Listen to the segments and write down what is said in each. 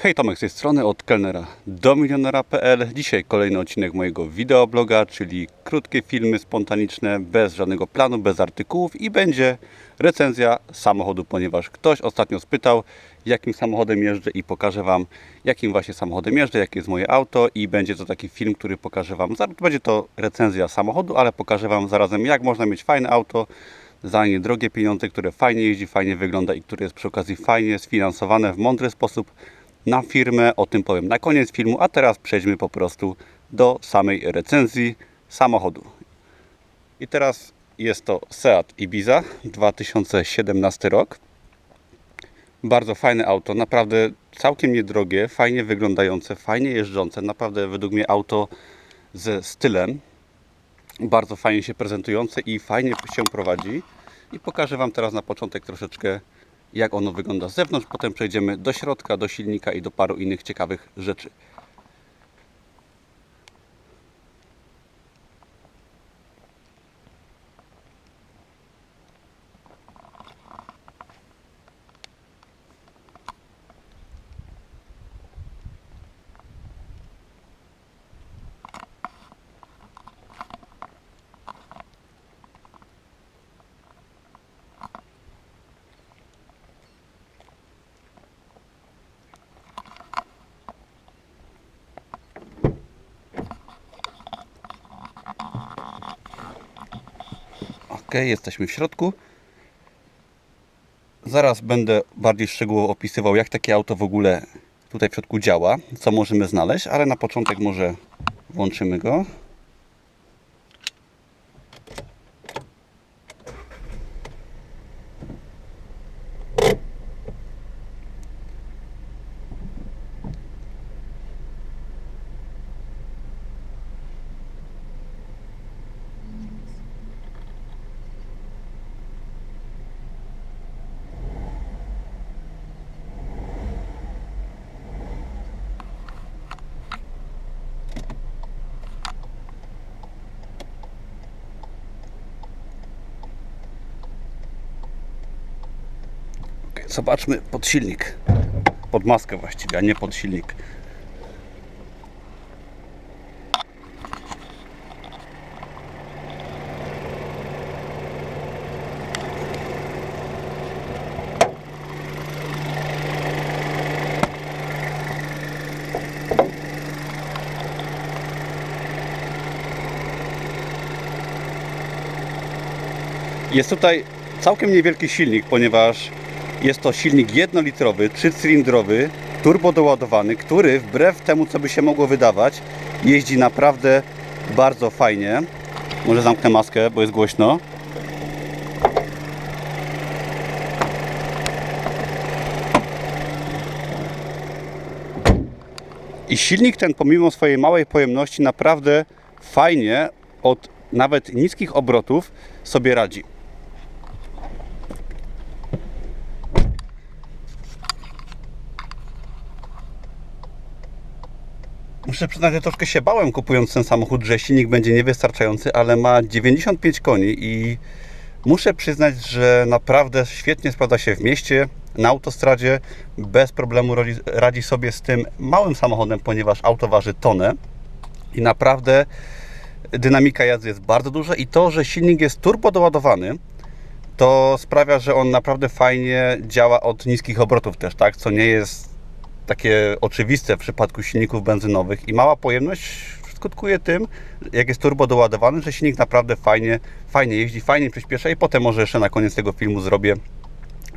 Hej, Tomek z tej strony, od kelnera do milionera.pl. Dzisiaj kolejny odcinek mojego wideobloga, czyli krótkie filmy spontaniczne, bez żadnego planu, bez artykułów i będzie recenzja samochodu, ponieważ ktoś ostatnio spytał, jakim samochodem jeżdżę i pokażę Wam, jakim właśnie samochodem jeżdżę, jakie jest moje auto i będzie to taki film, który pokażę Wam, będzie to recenzja samochodu, ale pokażę Wam zarazem, jak można mieć fajne auto, za niedrogie pieniądze, które fajnie jeździ, fajnie wygląda i które jest przy okazji fajnie sfinansowane w mądry sposób na firmę. O tym powiem na koniec filmu, a teraz przejdźmy po prostu do samej recenzji samochodu. I teraz jest to Seat Ibiza 2017 rok. Bardzo fajne auto, naprawdę całkiem niedrogie, fajnie wyglądające, fajnie jeżdżące. Naprawdę według mnie auto ze stylem, bardzo fajnie się prezentujące i fajnie się prowadzi. I pokażę Wam teraz na początek troszeczkę, jak ono wygląda z zewnątrz. Potem przejdziemy do środka, do silnika i do paru innych ciekawych rzeczy. Ok, jesteśmy w środku. Zaraz będę bardziej szczegółowo opisywał, jak takie auto w ogóle tutaj w środku działa, co możemy znaleźć, ale na początek może włączymy go. Zobaczmy pod silnik. Pod maskę właściwie, a nie pod silnik. Jest tutaj całkiem niewielki silnik, ponieważ jest to silnik jednolitrowy, trzycylindrowy, turbodoładowany, który wbrew temu, co by się mogło wydawać, jeździ naprawdę bardzo fajnie. Może zamknę maskę, bo jest głośno. I silnik ten, pomimo swojej małej pojemności, naprawdę fajnie od nawet niskich obrotów sobie radzi. Muszę przyznać, że troszkę się bałem kupując ten samochód, że silnik będzie niewystarczający, ale ma 95 koni i muszę przyznać, że naprawdę świetnie sprawdza się w mieście, na autostradzie, bez problemu radzi, sobie z tym małym samochodem, ponieważ auto waży tonę i naprawdę dynamika jazdy jest bardzo duża i to, że silnik jest turbo doładowany, to sprawia, że on naprawdę fajnie działa od niskich obrotów też, tak? Co nie jest takie oczywiste w przypadku silników benzynowych i mała pojemność skutkuje tym, jak jest turbo doładowany, że silnik naprawdę fajnie, fajnie jeździ, fajnie przyspiesza i potem może jeszcze na koniec tego filmu zrobię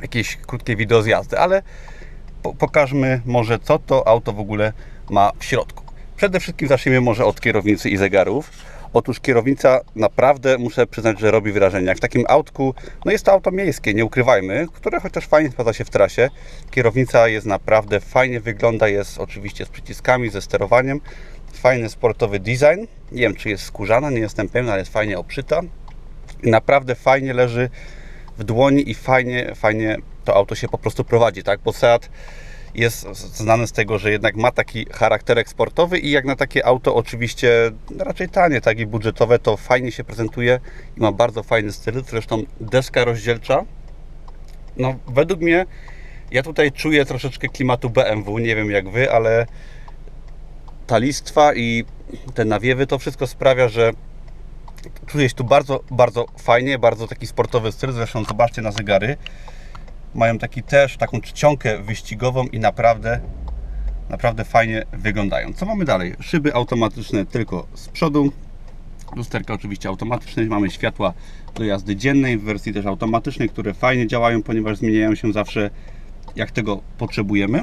jakieś krótkie wideo z jazdy, ale po pokażmy może co to auto w ogóle ma w środku. Przede wszystkim zacznijmy może od kierownicy i zegarów. Otóż kierownica naprawdę muszę przyznać, że robi wrażenie. Jak w takim autku, no jest to auto miejskie, nie ukrywajmy, które chociaż fajnie sprawdza się w trasie. Kierownica jest naprawdę fajnie wygląda, jest oczywiście z przyciskami, ze sterowaniem. Fajny sportowy design. Nie wiem, czy jest skórzana, nie jestem pewien, ale jest fajnie obszyta. I naprawdę fajnie leży w dłoni i fajnie, fajnie to auto się po prostu prowadzi, tak? Bo Seat jest znany z tego, że jednak ma taki charakterek sportowy i jak na takie auto oczywiście raczej tanie, tak i budżetowe, to fajnie się prezentuje i ma bardzo fajny styl. Zresztą deska rozdzielcza, no według mnie Ja tutaj czuję troszeczkę klimatu BMW, nie wiem jak wy, ale ta listwa i te nawiewy to wszystko sprawia, że czuję się tu bardzo, bardzo fajnie, bardzo taki sportowy styl. Zresztą zobaczcie na zegary. Mają taki też taką czcionkę wyścigową i naprawdę naprawdę fajnie wyglądają. Co mamy dalej? Szyby automatyczne tylko z przodu. Lusterka oczywiście automatyczne. Mamy światła do jazdy dziennej w wersji też automatycznej, które fajnie działają, ponieważ zmieniają się zawsze jak tego potrzebujemy.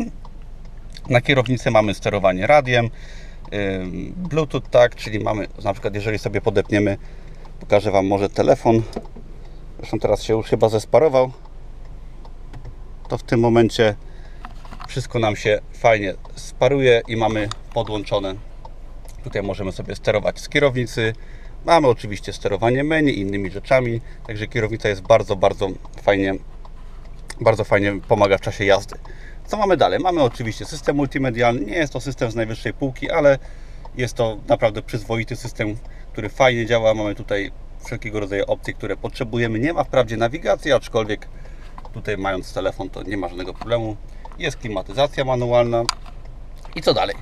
Na kierownicy mamy sterowanie radiem, Bluetooth tak, czyli mamy na przykład jeżeli sobie podepniemy, pokażę Wam może telefon. Zresztą teraz się już chyba zesparował. To w tym momencie wszystko nam się fajnie sparuje i mamy podłączone. Tutaj możemy sobie sterować z kierownicy. Mamy oczywiście sterowanie menu i innymi rzeczami, także kierownica jest bardzo, bardzo fajnie, bardzo fajnie pomaga w czasie jazdy. Co mamy dalej? Mamy oczywiście system multimedialny. Nie jest to system z najwyższej półki, ale jest to naprawdę przyzwoity system, który fajnie działa. Mamy tutaj wszelkiego rodzaju opcje, które potrzebujemy. Nie ma wprawdzie nawigacji, aczkolwiek tutaj mając telefon to nie ma żadnego problemu. Jest klimatyzacja manualna. I co dalej?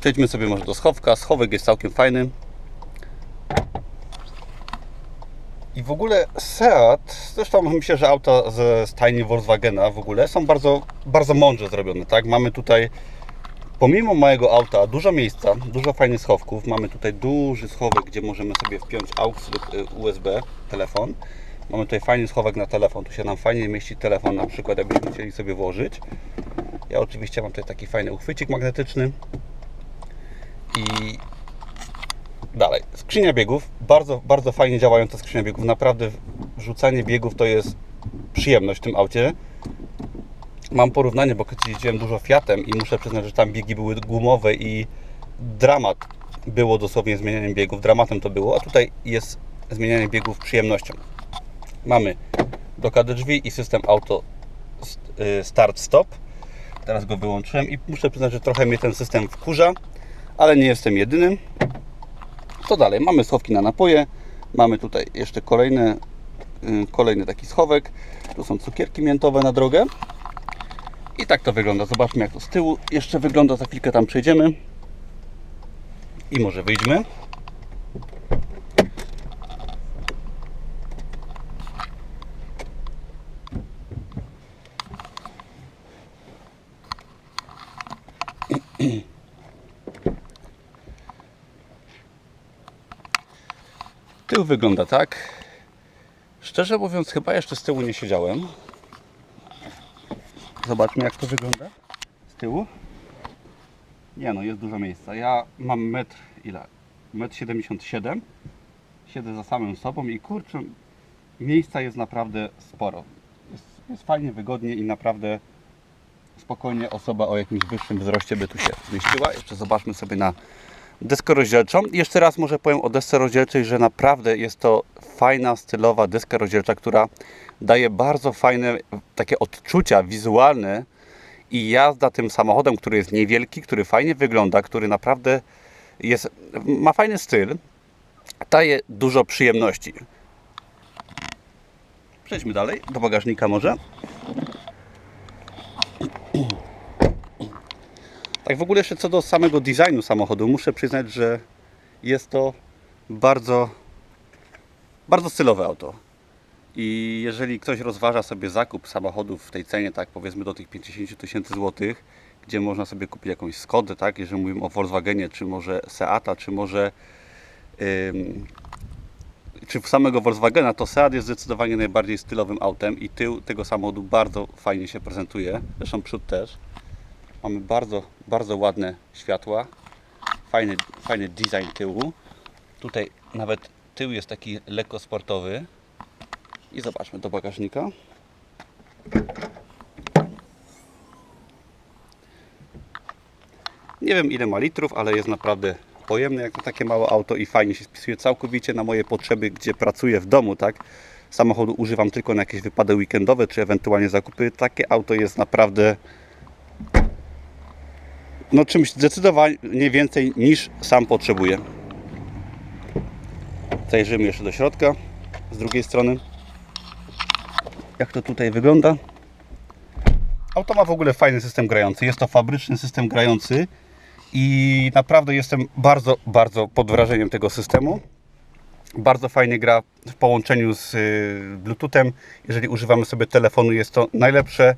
Przejdźmy sobie może do schowka. Schowek jest całkiem fajny. I w ogóle Seat, zresztą myślę, że auta ze stajni Volkswagena w ogóle są bardzo, bardzo mądrze zrobione, tak? Mamy tutaj, pomimo małego auta, dużo miejsca, dużo fajnych schowków. Mamy tutaj duży schowek, gdzie możemy sobie wpiąć AUX lub y, USB, telefon. Mamy tutaj fajny schowek na telefon, tu się nam fajnie mieści telefon, na przykład jakbyśmy chcieli sobie włożyć. Ja oczywiście mam tutaj taki fajny uchwycik magnetyczny. I dalej. Skrzynia biegów. Bardzo, bardzo fajnie działająca skrzynia biegów. Naprawdę wrzucanie biegów to jest przyjemność w tym aucie. Mam porównanie, bo kiedyś jeździłem dużo Fiatem i muszę przyznać, że tam biegi były gumowe i dramat było dosłownie zmienianiem biegów. Dramatem to było, a tutaj jest zmienianie biegów przyjemnością. Mamy blokadę drzwi i system auto y, start stop. Teraz go wyłączyłem i muszę przyznać, że trochę mnie ten system wkurza, ale nie jestem jedynym. Co dalej? Mamy schowki na napoje. Mamy tutaj jeszcze kolejny, y, kolejny taki schowek. Tu są cukierki miętowe na drogę. I tak to wygląda. Zobaczmy jak to z tyłu jeszcze wygląda. Za chwilkę tam przejdziemy. I może wyjdźmy. Tył wygląda tak. Szczerze mówiąc, chyba jeszcze z tyłu nie siedziałem. Zobaczmy, jak to wygląda z tyłu. Nie no, jest dużo miejsca. Ja mam metr ile? Metr 77. Siedzę za samym sobą i kurczę, miejsca jest naprawdę sporo. Jest, jest fajnie, wygodnie i naprawdę spokojnie osoba o jakimś wyższym wzroście by tu się zmieściła. Jeszcze zobaczmy sobie na deskę rozdzielczą. Jeszcze raz może powiem o desce rozdzielczej, że naprawdę jest to fajna, stylowa deska rozdzielcza, która daje bardzo fajne takie odczucia wizualne i jazda tym samochodem, który jest niewielki, który fajnie wygląda, który naprawdę jest, ma fajny styl, daje dużo przyjemności. Przejdźmy dalej, do bagażnika może. Tak w ogóle jeszcze co do samego designu samochodu, muszę przyznać, że jest to bardzo, bardzo stylowe auto. I jeżeli ktoś rozważa sobie zakup samochodów w tej cenie, tak powiedzmy do tych 50 tysięcy złotych, gdzie można sobie kupić jakąś Skodę, tak, jeżeli mówimy o Volkswagenie, czy może Seata, czy może ym, czy samego Volkswagena, to Seat jest zdecydowanie najbardziej stylowym autem i tył tego samochodu bardzo fajnie się prezentuje, zresztą przód też. Mamy bardzo, bardzo ładne światła, fajny, fajny design tyłu. Tutaj nawet tył jest taki lekko sportowy. I zobaczmy do bagażnika. Nie wiem ile ma litrów, ale jest naprawdę pojemny jak takie małe auto i fajnie się spisuje całkowicie na moje potrzeby, gdzie pracuję w domu, tak? Samochodu używam tylko na jakieś wypady weekendowe, czy ewentualnie zakupy. Takie auto jest naprawdę no czymś zdecydowanie więcej niż sam potrzebuję. Zajrzymy jeszcze do środka z drugiej strony. Jak to tutaj wygląda? Auto ma w ogóle fajny system grający. Jest to fabryczny system grający i naprawdę jestem bardzo, bardzo pod wrażeniem tego systemu. Bardzo fajnie gra w połączeniu z y, Bluetoothem. Jeżeli używamy sobie telefonu, jest to najlepsze,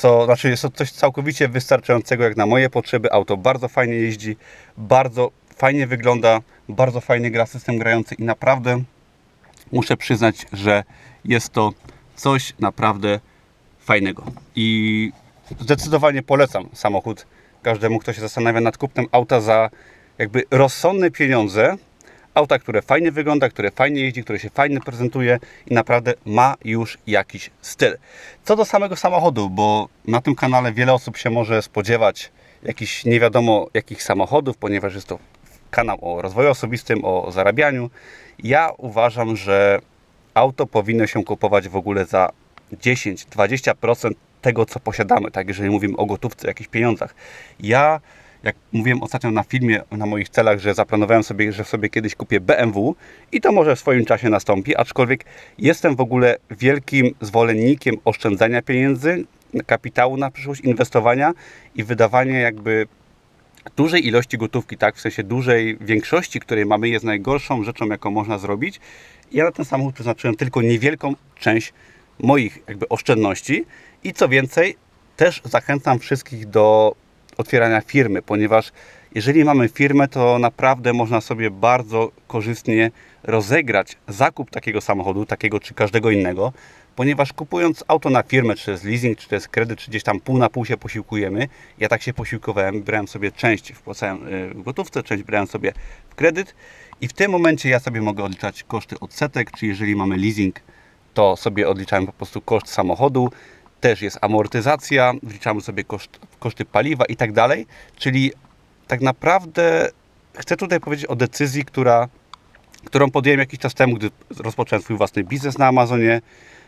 co znaczy jest to coś całkowicie wystarczającego jak na moje potrzeby. Auto bardzo fajnie jeździ, bardzo fajnie wygląda, bardzo fajnie gra system grający i naprawdę muszę przyznać, że jest to coś naprawdę fajnego. I zdecydowanie polecam samochód każdemu, kto się zastanawia nad kupnem auta za jakby rozsądne pieniądze. Auta, które fajnie wygląda, które fajnie jeździ, które się fajnie prezentuje i naprawdę ma już jakiś styl. Co do samego samochodu, bo na tym kanale wiele osób się może spodziewać jakichś nie wiadomo jakich samochodów, ponieważ jest to kanał o rozwoju osobistym, o zarabianiu. Ja uważam, że auto powinno się kupować w ogóle za 10-20% tego, co posiadamy, tak, jeżeli mówimy o gotówce, jakichś pieniądzach. Ja, jak mówiłem ostatnio na filmie, na moich celach, że zaplanowałem sobie, że sobie kiedyś kupię BMW i to może w swoim czasie nastąpi, aczkolwiek jestem w ogóle wielkim zwolennikiem oszczędzania pieniędzy, kapitału na przyszłość, inwestowania i wydawania jakby dużej ilości gotówki, tak, w sensie dużej większości, której mamy, jest najgorszą rzeczą, jaką można zrobić. Ja na ten samochód przeznaczyłem tylko niewielką część moich jakby oszczędności i co więcej, też zachęcam wszystkich do otwierania firmy, ponieważ jeżeli mamy firmę, to naprawdę można sobie bardzo korzystnie rozegrać zakup takiego samochodu, takiego czy każdego innego, ponieważ kupując auto na firmę, czy to jest leasing, czy to jest kredyt, czy gdzieś tam pół na pół się posiłkujemy, ja tak się posiłkowałem, brałem sobie część, wpłacałem y, w gotówce, część brałem sobie w kredyt i w tym momencie ja sobie mogę odliczać koszty odsetek, czy jeżeli mamy leasing, to sobie odliczamy po prostu koszt samochodu, też jest amortyzacja, wliczamy sobie koszt, koszty paliwa i tak dalej, czyli tak naprawdę chcę tutaj powiedzieć o decyzji, która, którą podjąłem jakiś czas temu, gdy rozpocząłem swój własny biznes na Amazonie,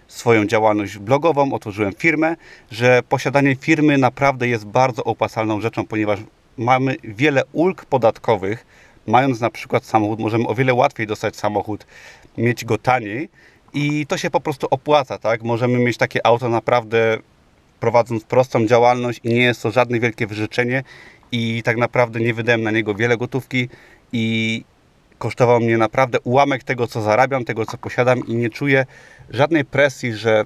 swoją działalność blogową, otworzyłem firmę, że posiadanie firmy naprawdę jest bardzo opłacalną rzeczą, ponieważ mamy wiele ulg podatkowych. Mając na przykład samochód, możemy o wiele łatwiej dostać samochód, mieć go taniej i to się po prostu opłaca, tak? Możemy mieć takie auto naprawdę prowadząc prostą działalność i nie jest to żadne wielkie wyrzeczenie i tak naprawdę nie wydałem na niego wiele gotówki i kosztował mnie naprawdę ułamek tego, co zarabiam, tego, co posiadam i nie czuję żadnej presji, że,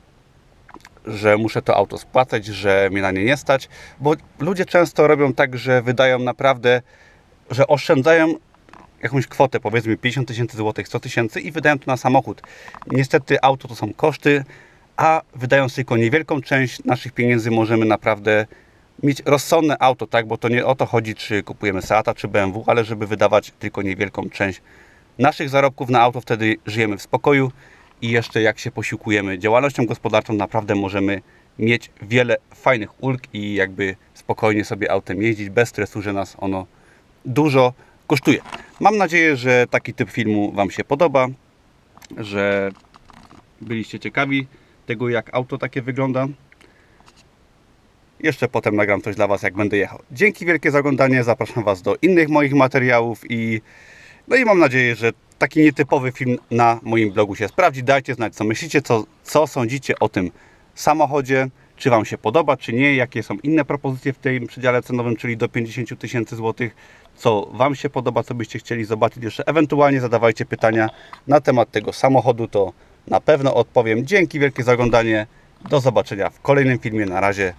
że muszę to auto spłacać, że mnie na nie nie stać, bo ludzie często robią tak, że wydają naprawdę, że oszczędzają jakąś kwotę, powiedzmy 50 tysięcy złotych, 100 tysięcy i wydają to na samochód. Niestety auto to są koszty, a wydając tylko niewielką część naszych pieniędzy możemy naprawdę mieć rozsądne auto, tak? Bo to nie o to chodzi, czy kupujemy Seata, czy BMW, ale żeby wydawać tylko niewielką część naszych zarobków na auto, wtedy żyjemy w spokoju i jeszcze jak się posiłkujemy działalnością gospodarczą, naprawdę możemy mieć wiele fajnych ulg i jakby spokojnie sobie autem jeździć bez stresu, że nas ono dużo kosztuje. Mam nadzieję, że taki typ filmu Wam się podoba, że byliście ciekawi tego, jak auto takie wygląda. Jeszcze potem nagram coś dla Was, jak będę jechał. Dzięki wielkie za oglądanie. Zapraszam Was do innych moich materiałów i no i mam nadzieję, że taki nietypowy film na moim blogu się sprawdzi. Dajcie znać, co myślicie, co, co sądzicie o tym samochodzie. Czy Wam się podoba, czy nie? Jakie są inne propozycje w tym przedziale cenowym, czyli do 50 tysięcy złotych? Co Wam się podoba, co byście chcieli zobaczyć jeszcze? Ewentualnie zadawajcie pytania na temat tego samochodu, to na pewno odpowiem. Dzięki wielkie za oglądanie. Do zobaczenia w kolejnym filmie. Na razie.